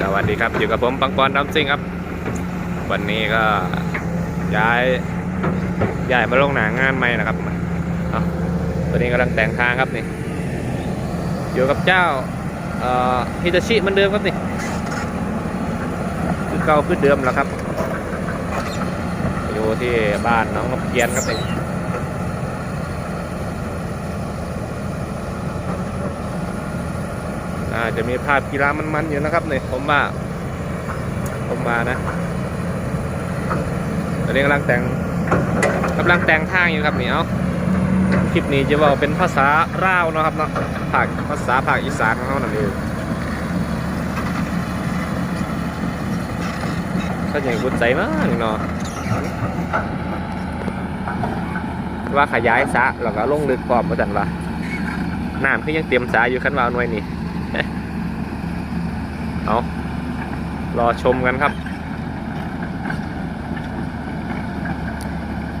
สวัสดีครับ อยู่กับผมปังปอนดำซิงครับ วันนี้ก็ย้ายย้ายมาลงหนางานใหม่นะครับเอาวันนี้กำลังแต่งทางครับนี่อยู่กับเจ้าฮิตาชิเหมือนเดิมครับนี่คือเก่าคือเดิมแล้วครับ อยู่ที่บ้านน้องนกเกียนครับนี่ อาจะมีภาพกีฬามันๆอยู่นะครับนี่ผมว่าผมมานะตอนนี้กำลังแต่งกำลังแต่งทางอยู่ครับนี่เอาคลิปนี้จะบอกเป็นภาษาร่าวนะครับเนาะภาคภาษาภาคอีสานของเขานั่นเองเขาอย่างกุดใจมากเนาะว่าขยายสะแล้วก็ลงลึกพร้อมมาจันว่าน้ำคือยังเตรียมสระอยู่ขั้นวาวหน่วยนี่ เอารอชมกันครับ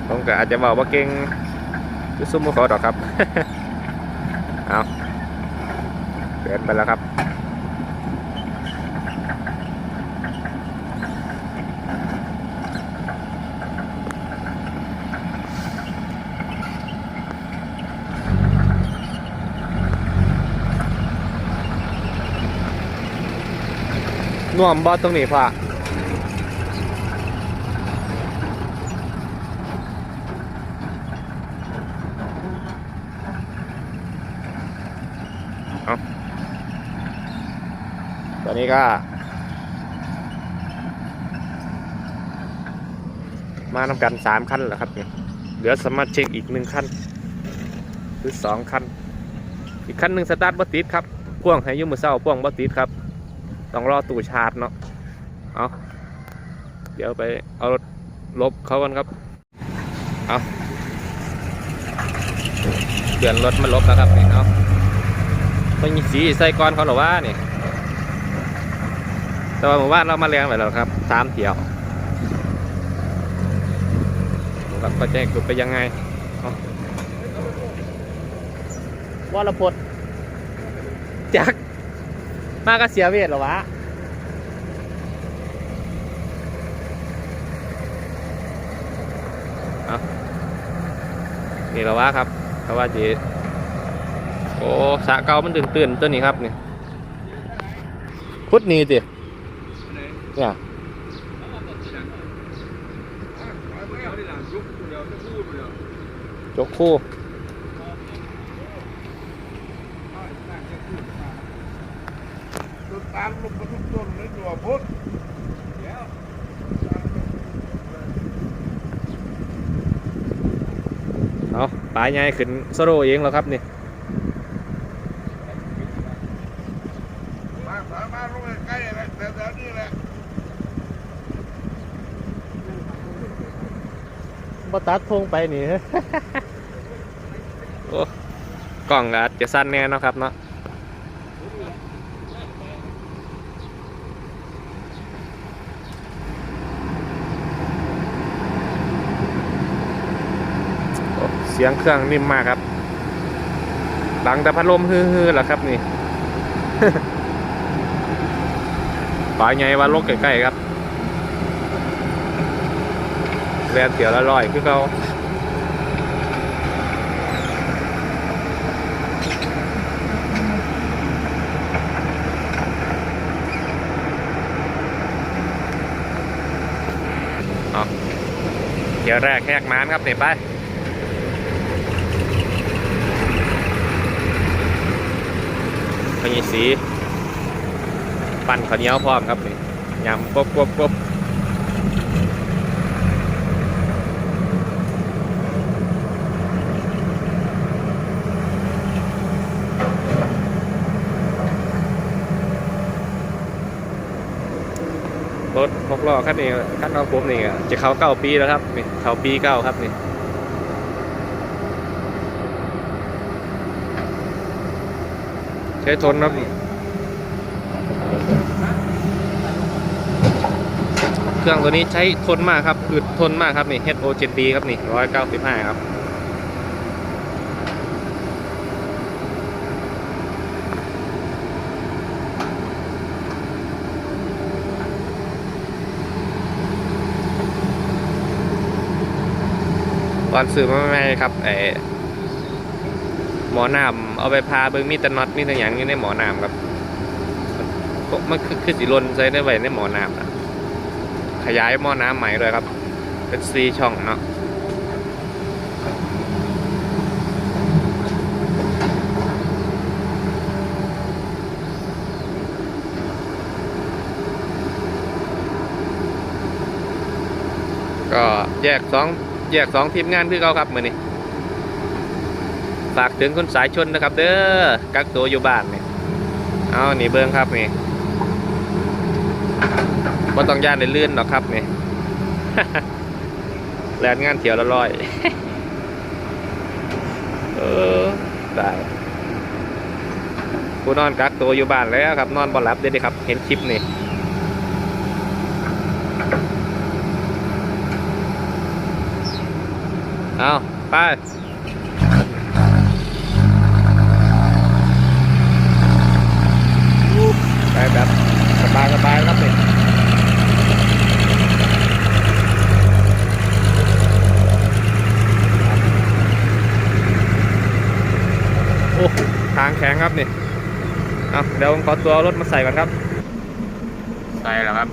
ผมก็อาจจะบอกว่าเก่งคือซุ่มมือขอดอกครับ เอาเดินไปแล้วครับ น่วมบอสตรงนี้พ่อเอาตอนนี้ก็ มาทำกันสามขั้นแล้วครับเนี่ยเหลือสมาชิกอีกหนึ่งขั้นหรือสองขั้นอีกขั้นหนึ่งสตาร์ทบัติดครับพ่วงให้ยุ่มือเศร้าพ่วงบัติดครับ ต้องรอตู้ชาร์จเนาะเอาเดี๋ยวไปเอารถลบเขากันครับเอาเปลี่ยนรถมาลบแล้วครับนี่เอาต้องมีสีใส่ก้อนเขาหรอว่านี่แต่ว่าหมู่บ้านเรามาแรงไปแล้วครับสามเที่ยวครับก็แจ้งกุไปยังไงเอาวรพจน์จัก มาก็เสียเวทเหรอวะเอานี่เหรอวะครับเพราะว่าจีโอ้สระเก่ามันตื่นตื่นๆตัวนี้ครับนี่พุดนี่สิเนี่ยจกคู่ ต้นตา ลงมาทุกต้นเลยตัวพุทธเอาปลายใหญ่ขึ้นโซโลเองแล้วครับนี่มาสามารถลงใกล้ๆแหละแต่แถวนี้แหละบตัดพงไปนี่ โอ้กล่องอาจจะสั้นแน่นะครับเนาะ สียงเครื่องนิ่มมากครับดังแต่พัดลมฮือๆแหละครับนี่ปลายใหญ่ว่าลกใกล้ๆครับแวนเสียวละร้อยคือเขาเอาเดี๋ยวแรกแหกน้ำครับเนี่ไป พญีสีปั่นข้าวเหนียวพร้อมครับนี่ยำกบกบกบรถหกล้อคันนี้คันของผมนี่จะเข้าเก้าปีแล้วครับนี่เข้าปีเก้าครับนี่ ใช้ทนครับเครื่องตัวนี้ใช้ทนมากครับอึดทนมากครับนี่ HO7D ครับนี่ร้อยเก้าสิบห้าครับวันซื้อม่ไม่ครับไอ มอน้ำเอาไปพาเบิ่งมีต่น็อตมีต่หยังอยู่ในหมอน้ำครับมันคือคือสิลนใส่ได้ไว้ในหมอน้ำนะขยายหม้อน้ำใหม่เลยครับ เป็นซีช่องเนาะก็แยกสองแยกสองทีมงานคือเขาครับมือนี้ ฝากถึงคนสายชนนะครับ เด้อกักตัวอยู่บ้านเนี่เอานี่เบิ้งครับนี่ก็ต้องย่านในลื่นหรอกครับนี่แลนงานเที่ยวละร้อยเออได้กูนอนกักตัวอยู่บ้านแล้วครับ นอนบ่หลับเด้ดิครับ เห็นคลิปนี่เอาไป ไปแบบสบายสบายครับนี่โอ้ทางแข็งครับนี่เอาเดี๋ยวผมขอตัวรถมาใส่ก่อนครับ ใส่แล้วครับ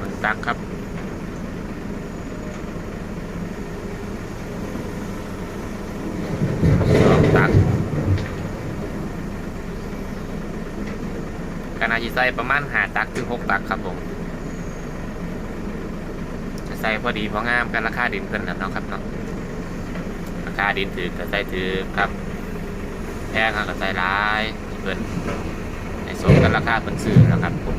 มันตักครับ สองตัก ขนาดจะใส่ประมาณหาตักถึงหกตักครับผมจะใส่พอดีพองามกันราคาดินเพิ่นนะเนาะครับเนาะราคาดินถือก็ใส่ถือครับแพงก็ใส่ร้ายเพิ่นในสมกันราคาเพิ่นซื้อนะครับผม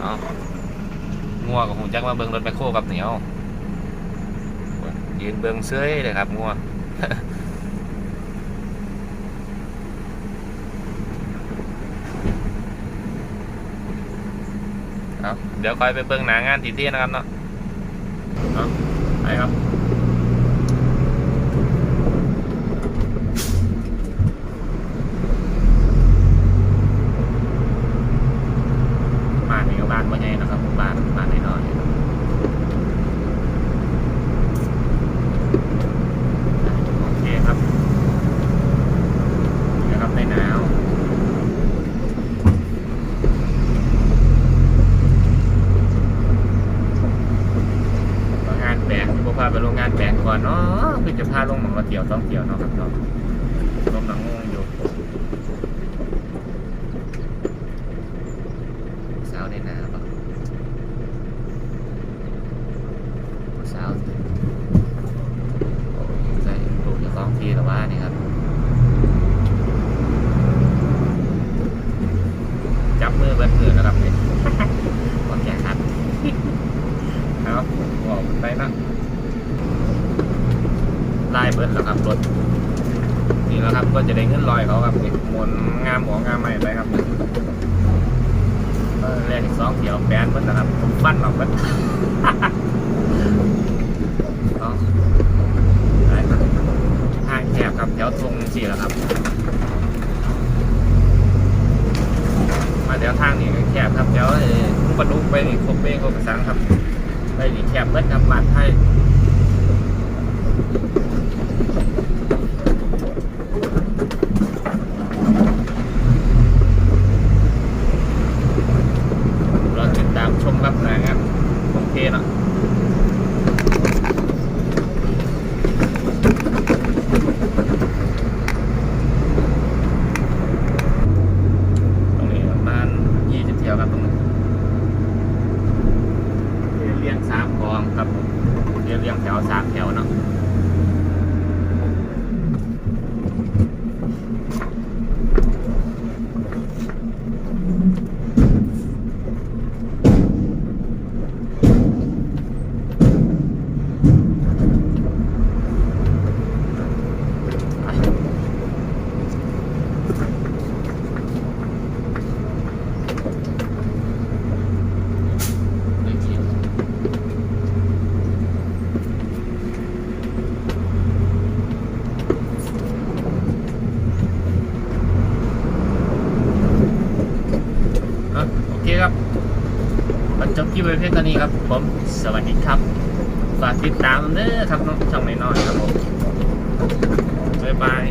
เอางัวกับหูจักมาเบิ่งรถแมคโครกับเหนียวยืนเบิ่งเซ้ยเลยครับงัว เดี๋ยวคอยไปเบิ่งหนางานทีที่นะครับเนาะไปครับ บ้านนี้ก็บ้านว่าใหญ่นะครับบ้านบ้านน้อยๆโอเคครับนี่นะครับในหนาวโรงงานแบกพวกพาไปโรงงานแบกก่อนเนาะเพื่อ จะพาลงหมองมาเดี่ยวต้องเดี่ยวเนาะครับเนาะลมหนังงงอยู่สาวในหนาปะสาวโอ้ยใส่ถูกจะสองทีแต่ว่านี่ครับ จับมือเบิ้ลมือนะครับเนี่ย บอกแกครับ เอาบอกไปนะไล่เบิ้ลแล้วครับรถนี่แล้วครับก็ จะได้เงินลอยเขาครับนี่หมุนงามหัวงามใหม่ไปครับแรกที่สองเที่ยวแบนเพิ่นนะครับผมฟันหรอกเพิ่น เอาไปครับทางแคบครับแถวตรงสี่แล้วครับ มาแถวทางนี่แคบครับแถวเอ่อทุ่งประดุกไปนี่ครบเบ้ครบกระสังครับ ไปนี่แคบเบิดครับบาดไทยเราติดตามชมครับนะครับโอเคเนาะตรงนี้ประมาณ20เที่ยวครับตรงนี้ เรียงสามกองครับผมโอเค จบคลิปไว้เพียงเท่านี้ครับ ผมสวัสดีครับ ฝากติดตามเด้อครับน้องช่องน้อยๆครับผมบ๊ายบาย